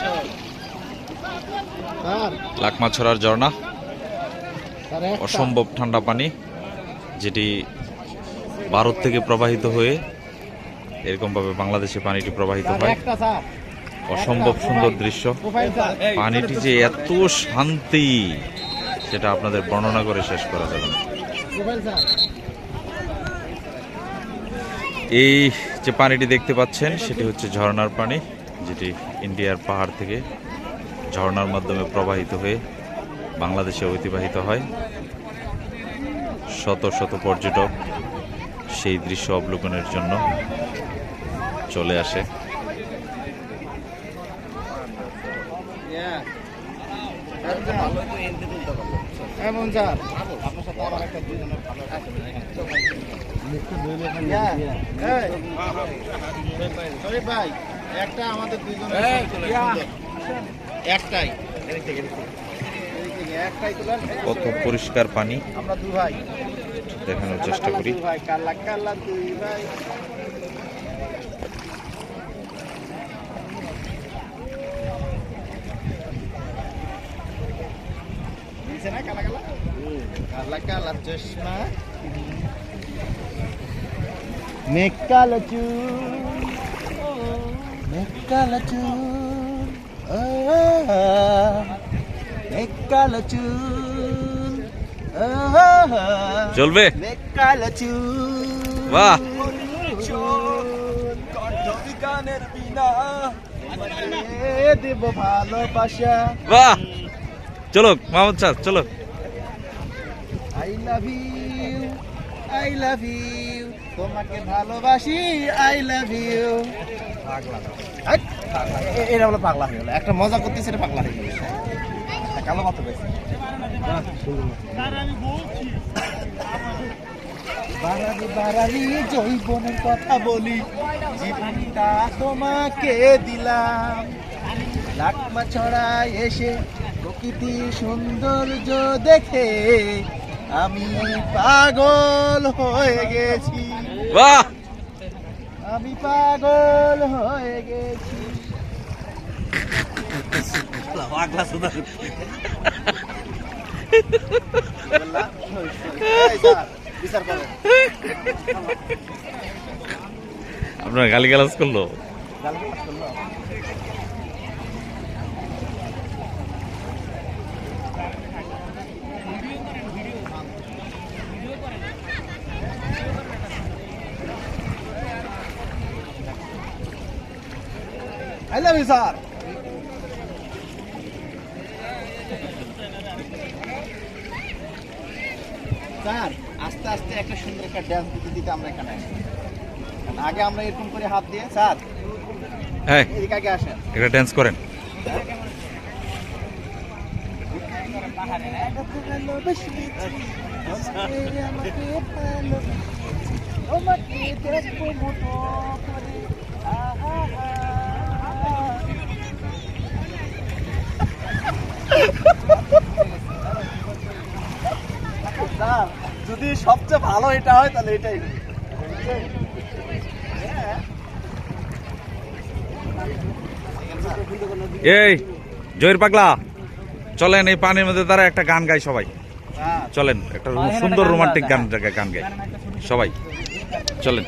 Sir লাকমাছড়ার ঝর্ণা। অসম্ভব ঠান্ডা পানি যেটি ভারত থেকে প্রবাহিত হয়ে এরকমভাবে বাংলাদেশে পানিটি প্রবাহিত হয়। অসম্ভব সুন্দর দৃশ্য। পানিটি যে এত শান্তি সেটা আপনাদের বর্ণনা করে শেষ করা যাবে না। এই যে পানিটি দেখতে পাচ্ছেন সেটি হচ্ছে ঝর্ণার পানি। যেটি ইন্ডিয়ার পাহাড় থেকে ঝর্ণার মাধ্যমে প্রবাহিত হয়ে বাংলাদেশে অতিবাহিত হয়। শত শত পর্যটক সেই দৃশ্য অবলোকনের জন্য চলে আসে। আপনার সাথে আমার একটা দুজনের ভালো ভাই একটা আমাদের দুজনের একটাই। কত পরিষ্কার পানি। আমরা দু ভাই। দেখানোর চেষ্টা করি। দুই ভাই কাল্লা কাল্লা দুই ভাই। দিছে না কালা কালা কালা কালা চশমা। মেঘ কালো চুল মেঘ কালো চুল ও, মেঘ কালো চুল ও, চলবে। মেঘ কালো চুল বাহ। গানের বিনা দেব ভালোবাসা। বাহ। চলো মাহমুদ স্যার চলো। I love you I love you তোমাকে ভালোবাসি আই লাভ ইউ এটা হলো পাগলা হয়ে গেল। একটা মজা করতেছে এটা পাগলা হয়ে গেল। কালো মতো পেয়েছে বাড়ালি বাড়ালি জৈবনের কথা বলি। জীবনটা তোমাকে দিলাম। লাকমা ছড়ায় এসে প্রকৃতি সৌন্দর্য দেখে আমি পাগল হয়ে গেছি বাহ আমি পাগল হয়ে গেছি। আপনার গালি গালাজ করল করল? I love you, sir. Sir আস্তে আস্তে একটা সুন্দর একটা ড্যান্স দিতে দিতে আমরা এখানে আসি। আগে আমরা এরকম করে হাত দিয়ে স্যার হ্যাঁ এদিকে আগে আসেন একটা ড্যান্স করেন স্যার, যদি সবচেয়ে ভালো এটা হয় তাহলে এটাই এই জয়ের পাগলা চলেন এই পানির মধ্যে তারা একটা গান গায় সবাই। চলেন একটা সুন্দর রোমান্টিক গান গান গায় সবাই চলেন।